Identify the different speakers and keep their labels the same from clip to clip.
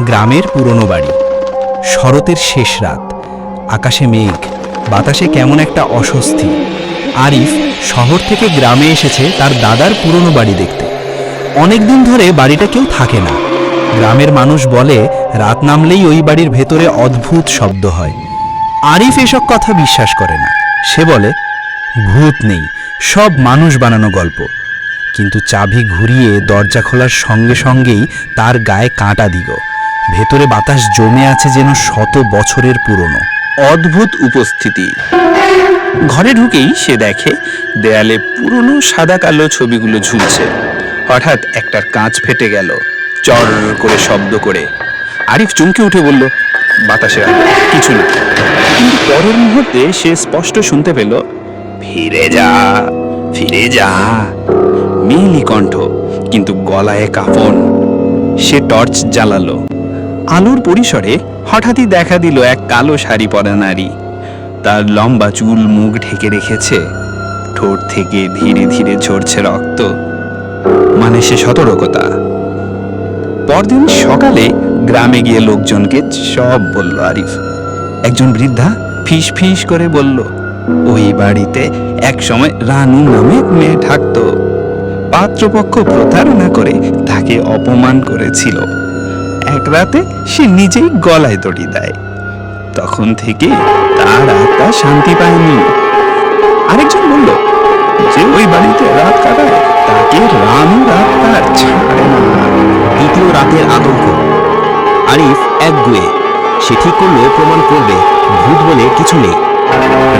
Speaker 1: গ্রামের পুরনো বাড়ি। শরতের শেষ রাত। আকাশে মেঘ, বাতাসে কেমন একটা অস্বস্তি। আরিফ শহর থেকে গ্রামে এসেছে তার দাদার পুরনো বাড়ি দেখতে। অনেকদিন ধরে বাড়িটা কেউ থাকে না। গ্রামের মানুষ বলে, রাত নামলেই ওই বাড়ির ভেতরে অদ্ভুত শব্দ হয়। আরিফ এসব কথা বিশ্বাস করে না। সে বলে, ভূত নেই, সব মানুষ বানানো গল্প। কিন্তু চাবি ঘুরিয়ে দরজা খোলার সঙ্গে সঙ্গেই তার গায়ে কাঁটা দিল ভেতরে বাতাস জমে আছে যেন শত বছরের পুরনো।
Speaker 2: অদ্ভুত উপস্থিতি। ঘরে ঢুকেই সে দেখে দেয়ালে পুরনো সাদা কালো ছবিগুলো ঝুলছে। হঠাৎ একটার কাঁচ ফেটে গেল। চর করে শব্দ করে। আরিফ চমকে উঠে বলল, বাতাসে কিছু না। কিন্তু পরের মুহূর্তে সে স্পষ্ট শুনতে পেল, ফিরে যা ফিরে যা। মেয়েলি কণ্ঠ, কিন্তু গলায় কাফন। সে টর্চ জ্বালালো। আলোর পরিসরে হঠাৎই দেখা দিল এক কালো শাড়ি পরা নারী। তার লম্বা চুল মুখ ঢেকে রেখেছে। ঠোঁট থেকে ধীরে ধীরে ঝরছে রক্ত। মানে সে সতর্কতা। পরদিন সকালে গ্রামে গিয়ে লোকজনকে সব বলল, আরিফ। একজন বৃদ্ধা ফিস ফিস করে বলল, ওই বাড়িতে এক সময় রানু নামে মেয়ে থাকতো। পাত্রপক্ষ প্রতারণা করে তাকে অপমান করেছিল। এক রাতে সে নিজেই গলায় দড়ি দেয়। তখন থেকে তার আত্মা শান্তি পায়নি। আরেকজন বলল, যে ওই বাড়িতে রাত কাটায়, তাকে রানু রাত তার ছাড়ে না।
Speaker 3: দ্বিতীয় রাতের আতঙ্ক। আরিফ এক গুয়ে, সে ঠিক করল প্রমাণ করবে, ভূত বলে কিছু নেই।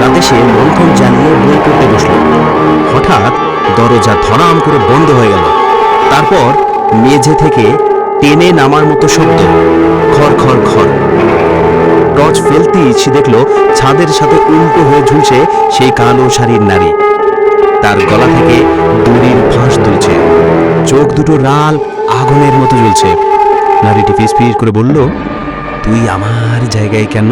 Speaker 3: রাতে সে মন্থন জানিয়ে বই পড়তে বসল। হঠাৎ দরজা ধরাম করে বন্ধ হয়ে গেল। তারপর মেঝে থেকে টেনে নামার মতো শব্দ। খর খর খর টর্চ ফেলতেই সে দেখল ছাদের সাথে উল্টো হয়ে ঝুলছে সেই কালো শাড়ির নারী। তার গলা থেকে দড়ির ফাঁস তুলছে। চোখ দুটো লাল আগুনের মতো জ্বলছে। নারীটি ফিস ফিস করে বলল, তুই আমার জায়গায় কেন?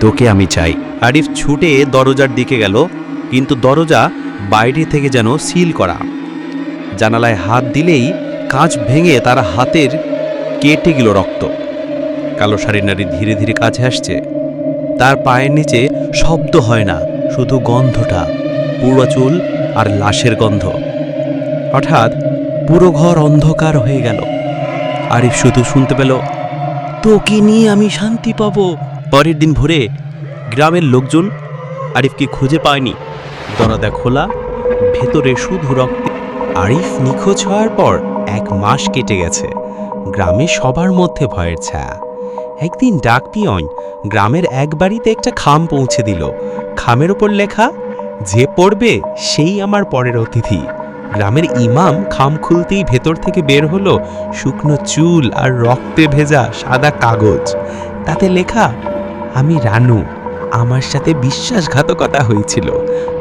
Speaker 3: তোকে আমি চাই। আরিফ ছুটে দরজার দিকে গেল, কিন্তু দরজা বাইরে থেকে যেন সিল করা। জানালায় হাত দিলেই কাঁচ ভেঙে তার হাতের কেটে গেল রক্ত। কালো শাড়ির নারী ধীরে ধীরে কাছে আসছে। তার পায়ের নিচে শব্দ হয় না, শুধু গন্ধটা, পুরো চুল আর লাশের গন্ধ। হঠাৎ পুরো ঘর অন্ধকার হয়ে গেল। আরিফ শুধু শুনতে পেল, তোকে নিয়ে আমি শান্তি পাব। পরের দিন ভোরে গ্রামের লোকজন আরিফকে খুঁজে পায়নি। দরজা খোলা, ভেতরে শুধু রক্ত আরিফ নিখোঁজ হওয়ার পর এক মাস কেটে গেছে। গ্রামে সবার মধ্যে ভয়ের ছায়া। একদিন ডাক পিয়ন গ্রামের এক বাড়িতে একটা খাম পৌঁছে দিল। খামের ওপর লেখা, যে পড়বে সেই আমার পরের অতিথি। গ্রামের ইমাম খাম খুলতেই ভেতর থেকে বের হলো শুকনো চুল আর রক্তে ভেজা সাদা কাগজ। তাতে লেখা, আমি রানু, আমার সাথে বিশ্বাসঘাতকতা হয়েছিল।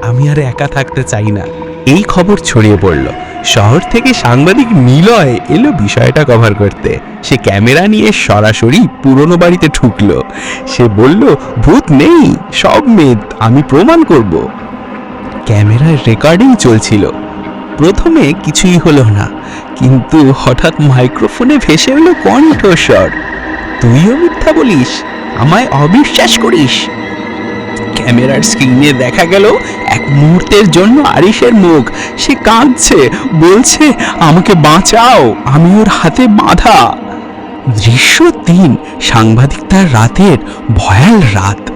Speaker 3: আমি আর একা থাকতে চাই না। এই খবর ছড়িয়ে পড়ল। শহর থেকে সাংবাদিক নিলয় এলো বিষয়টা কভার করতে। সে ক্যামেরা নিয়ে সরাসরি পুরনো বাড়িতে ঢুকলো। সে বলল, ভূত নেই, সব মেদ, আমি প্রমাণ করব। ক্যামেরার রেকর্ডিং চলছিল। প্রথমে কিছুই হলো না, কিন্তু হঠাৎ মাইক্রোফোনে ভেসে এলো কণ্ঠস্বর। তুইও মিথ্যা বলিস, আমায় অবিশ্বাস করিস? ক্যামেরার স্ক্রিনে দেখা গেল এক মুহূর্তের জন্য আরিশের মুখ। সে কাঁদছে, বলছে, আমাকে বাঁচাও, আমি ওর হাতে বাঁধা। দৃশ্য তিন, সাংবাদিক তার রাতের ভয়াল রাত।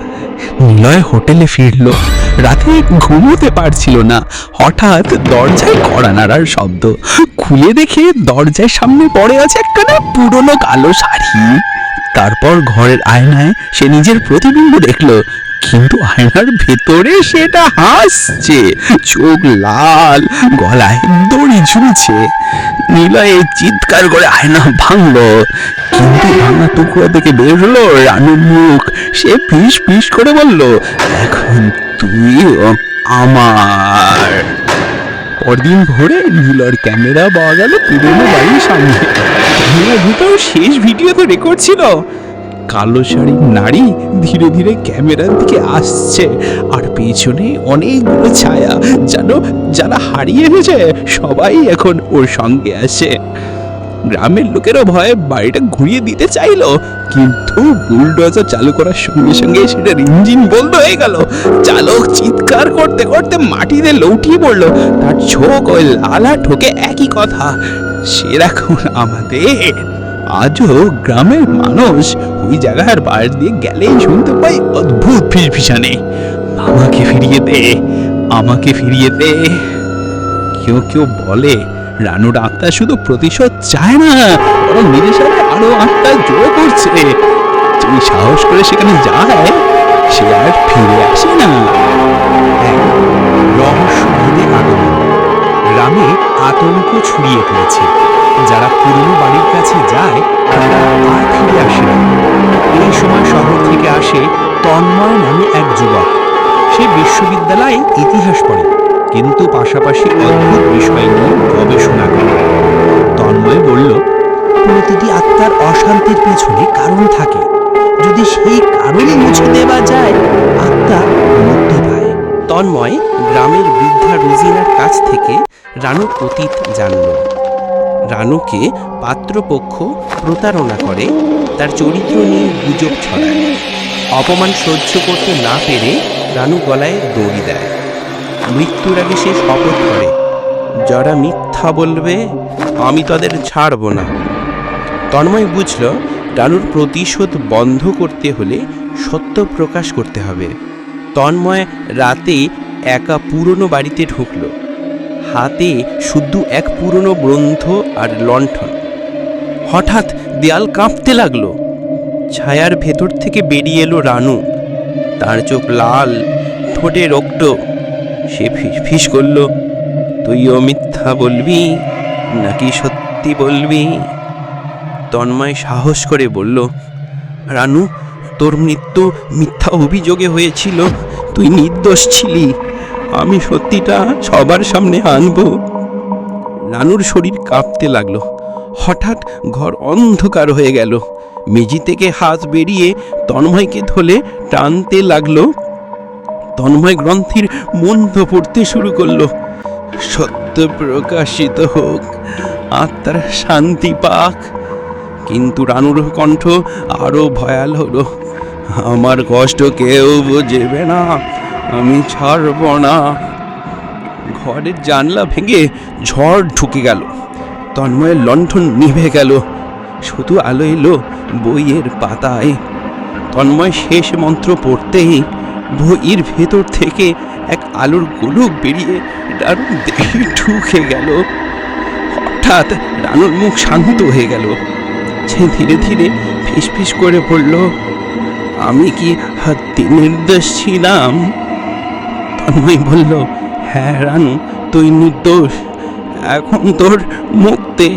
Speaker 3: নিলয় হোটেলে ফিরল। রাতে ঘুমোতে পারছিল না। হঠাৎ দরজায় কড়া নাড়ার শব্দ। খুলে দেখে দরজার সামনে পড়ে আছে একখানা পুরনো কালো শাড়ি। তারপর ঘরের আয়নায় সে নিজের প্রতিবিম্ব দেখল। কিন্তু আয়নার ভেতরে সেটা হাসছে। চোখ লাল, গলায় দড়ি ঝুলছে। নিলয়ে চিৎকার করে আয়না ভাঙলো। কিন্তু ভাঙা টুকরো থেকে বের হলো রানুর মুখ। সে পিস পিস করে বলল, এখন তুই আমার। পরদিন ভোরে নীলর ক্যামেরা পাওয়া গেল পুরনো বাড়ির সামনে। ভিতর শেষ ভিডিও তো রেকর্ড ছিল। কালো শাড়ির নারী ধীরে ধীরে ক্যামেরার দিকে আসছে। আর পেছনে অনেকগুলো ছায়া, যেন যারা হারিয়ে গেছে সবাই এখন ওর সঙ্গে আসে
Speaker 2: গ্রামের লোকেরও ভয়ে বাড়িটা ঘুরিয়ে দিতে চাইলো, কিন্তু বুলডোজার চালু করার সঙ্গে সঙ্গে সেটার ইঞ্জিন বন্ধ হয়ে গেল। চালক চিৎকার করতে করতে মাটিতে লৌটিয়ে পড়ল। তার চোখ ওই লালা ঠোকে একই কথা সেরকম আমাদের। আজও গ্রামের মানুষ ওই জায়গার বার দিয়ে গেলেই শুনতে পাই অদ্ভুত ফিসফিসানে। আমাকে ফিরিয়ে দে, আমাকে ফিরিয়ে দে। কেউ কেউ বলে, রানুর আত্মা শুধু প্রতিশোধ চায় না, বরং নিজের সাথে আরও আত্মা জোর করছে। যিনি সাহস করে সেখানে যায়, সে আর ফিরে আসে না।
Speaker 3: রহস্যভেদে গ্রামে আতঙ্ক ছড়িয়ে পড়েছে। যারা পুরনো বাড়ির কাছে যায় আর ফিরে আসে না। এই সময় শহর থেকে আসে তন্ময় নামে এক যুবক। সে বিশ্ববিদ্যালয়ে ইতিহাস পড়ে, কিন্তু পাশাপাশি অদ্ভুত বিষয় নিয়ে গবেষণা করে। তন্ময় বলল, প্রতিটি আত্মার অশান্তির পেছনে কারণ থাকে। যদি সেই কারণই মুছে দেওয়া যায়, আত্মা মুক্তি পায়। তন্ময় গ্রামের বৃদ্ধা রুজিনার কাছ থেকে রানুর অতীত জানল। রানুকে পাত্রপক্ষ প্রতারণা করে তার চরিত্র নিয়ে গুজব ছড়ায়। অপমান সহ্য করতে না পেরে রানু গলায় দড়ি দেয়। মৃত্যুর আগে সে শপথ করে, যারা মিথ্যা বলবে, আমি তাদের ছাড়ব না। তন্ময় বুঝল রানুর প্রতিশোধ বন্ধ করতে হলে সত্য প্রকাশ করতে হবে। তন্ময় রাতে একা পুরনো বাড়িতে ঢুকলো। হাতে শুদ্ধ এক পুরনো গ্রন্থ আর লণ্ঠন। হঠাৎ দেয়াল কাঁপতে লাগল। ছায়ার ভেতর থেকে বেরিয়ে এলো রানু। তার চোখ লাল, ঠোঁটে রক্ত। সে ফিস করল, তুইও মিথ্যা বলবি নাকি সত্যি বলবি? তন্ময় সাহস করে বলল, রানু, তোর মৃত্যু মিথ্যা অভিযোগে হয়েছিল। তুই নির্দোষ ছিলি। আমি সত্যিটা সবার সামনে আনব। রানুর শরীর কাঁপতে লাগল। হঠাৎ ঘর অন্ধকার হয়ে গেল। মেঝি থেকে হাত বেরিয়ে তন্ময়কে ধরে টানতে লাগল। তন্ময় গ্রন্থির মন্দ পড়তে শুরু করল। সত্য প্রকাশিত হোক, আত্মার শান্তি পাক। কিন্তু রানুর কণ্ঠ আরও ভয়াল হলো। আমার কষ্ট কেউ বুঝবে না। আমি ছাড়ব না। ঘরের জানলা ভেঙে ঝড় ঢুকে গেল। তন্ময়ের লণ্ঠন নিভে গেল। শুধু আলো এলো বইয়ের পাতায়। তন্ময় শেষ মন্ত্র পড়তেই বইয়ের ভেতর থেকে এক আলোর গোলক বেরিয়ে রানুর দেহে ঢুকে গেল। হঠাৎ রানুর মুখ শান্ত হয়ে গেল। সে ধীরে ধীরে ফিসফিস করে পড়ল আমি কি হাতি নির্দোষ ছিলাম? তন্ময় বলল হ্যাঁ রানু, তুই নির্দোষ, এখন তোর মুক্তি।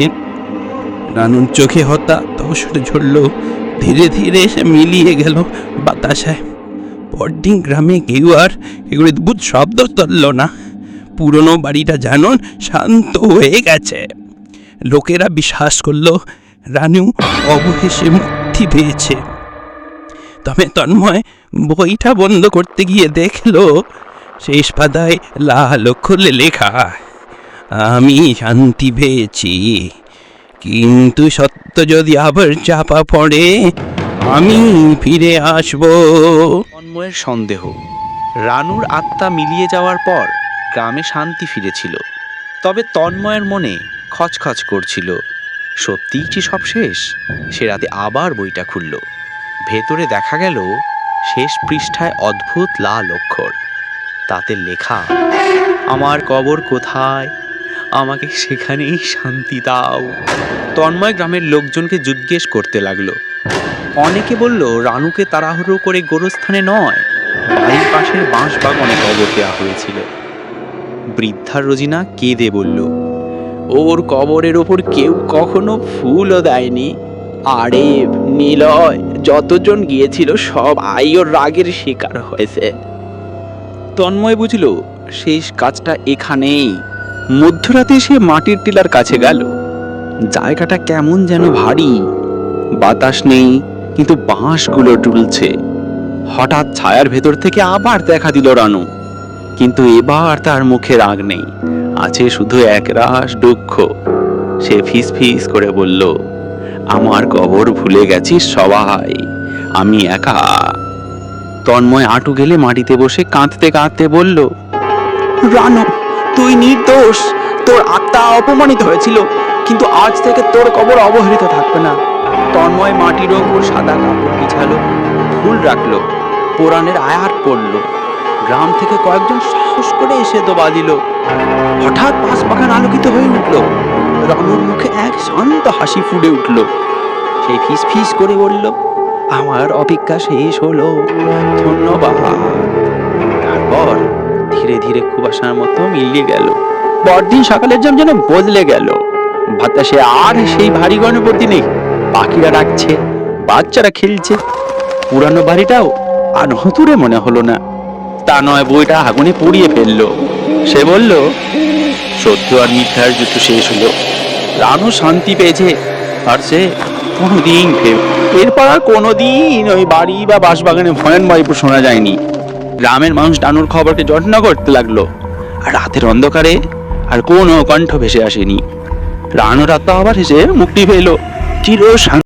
Speaker 3: রানুর চোখে হতাশ ঝরল, ধীরে ধীরে সে মিলিয়ে গেল বাতাসায় পরদিন গ্রামে কেউ আর এগুলো বুধ শব্দ তুলল না। পুরনো বাড়িটা যেন শান্ত হয়ে গেছে। লোকেরা বিশ্বাস করল, রানু অবশেষে মুক্তি পেয়েছে। তবে তন্ময় বইটা বন্ধ করতে গিয়ে দেখল শেষ পাতায় লাল অক্ষরে লেখা। আমি শান্তি পেয়েছি, কিন্তু সত্য যদি আবার চাপা পড়ে, আমি ফিরে আসব।
Speaker 4: তন্ময়ের সন্দেহ। রানুর আত্মা মিলিয়ে যাওয়ার পর গ্রামে শান্তি ফিরেছিল। তবে তন্ময়ের মনে খচখচ করছিল। সত্যিই কি সব শেষ? সে রাতে আবার বইটা খুলল। ভেতরে দেখা গেল, শেষ পৃষ্ঠায় অদ্ভুত লাল অক্ষর। তাতে লেখা, আমার কবর কোথায়? আমাকে সেখানেই শান্তি দাও। তন্ময় গ্রামের লোকজনকে জিজ্ঞেস করতে লাগল। অনেকে বলল, রানুকে তাড়াহুড়ো করে গোরস্থানে নয় বাড়ির পাশের বাঁশ বাগানে কবর দেওয়া হয়েছিল। বৃদ্ধা রোজিনা কেঁদে বলল, ওর কবরের ওপর কেউ কখনো ফুলও দেয়নি। আরে নিলয়, যতজন গিয়েছিল সব আই ওর রাগের শিকার হয়েছে। তন্ময় বুঝল, শেষ কাজটা এখানেই। মধ্যরাতে সে মাটির টিলার কাছে গেল। জায়গাটা কেমন যেন ভারী। বাতাস নেই, কিন্তু বাঁশগুলো ডুলছে হঠাৎ ছায়ার ভেতর থেকে আবার দেখা দিল রানু। কিন্তু এবার তার মুখে রাগ নেই, আছে শুধু এক একরাশ দুঃখ।
Speaker 3: সে ফিস ফিস করে বলল, আমার কবর ভুলে গেছিস সবাই, আমি একা। তন্ময় আটু গেলে মাটিতে বসে কাঁদতে কাঁদতে বলল রানু তুই নির্দোষ। তোর আত্মা অপমানিত হয়েছিল কিন্তু আজ থেকে তোর কবর অবহেলিত থাকবে না। তন্ময় মাটির ওপর সাদা কাপড় বিছালো ফুল রাখল পুরাণের আয়াত পড়ল। গ্রাম থেকে কয়েকজন সাহস করে এসে তো বাজিল হঠাৎ পাঁচ বাগান আলোকিত হয়ে উঠল। রনুর মুখে এক শান্ত হাসি ফুটে উঠল। সেই ফিস ফিস করে বলল আমার অপেক্ষা শেষ হলো। ধন্যবাদ। তারপর ধীরে ধীরে খুব কুয়াশার মতো মিলিয়ে গেল। পরদিন সকালের জন্য যেন বদলে গেল। বাতাসে আর সেই ভারী গণপতি নেই। পাখিরা ডাকছে, বাচ্চারা খেলছে। পুরানো বাড়িটাও আর হতুরে মনে হলো না। তা নয় বইটা আগুনে পুড়িয়ে ফেলল। সে বলল, সত্য আর মিথ্যার যুদ্ধ শেষ হলো। রানু শান্তি পেয়েছে, আর সে কোনোদিন ফের এরপর আর কোনোদিন ওই বাড়ি বা বাসবাগানে ভয়ান বায়ু শোনা যায়নি। গ্রামের মানুষ ডানুর খবরকে যত্ন করতে লাগল। আর রাতের অন্ধকারে আর কোনো কণ্ঠ ভেসে আসেনি। রানো আত্মা আবার হেসে মুক্তি পেল। চির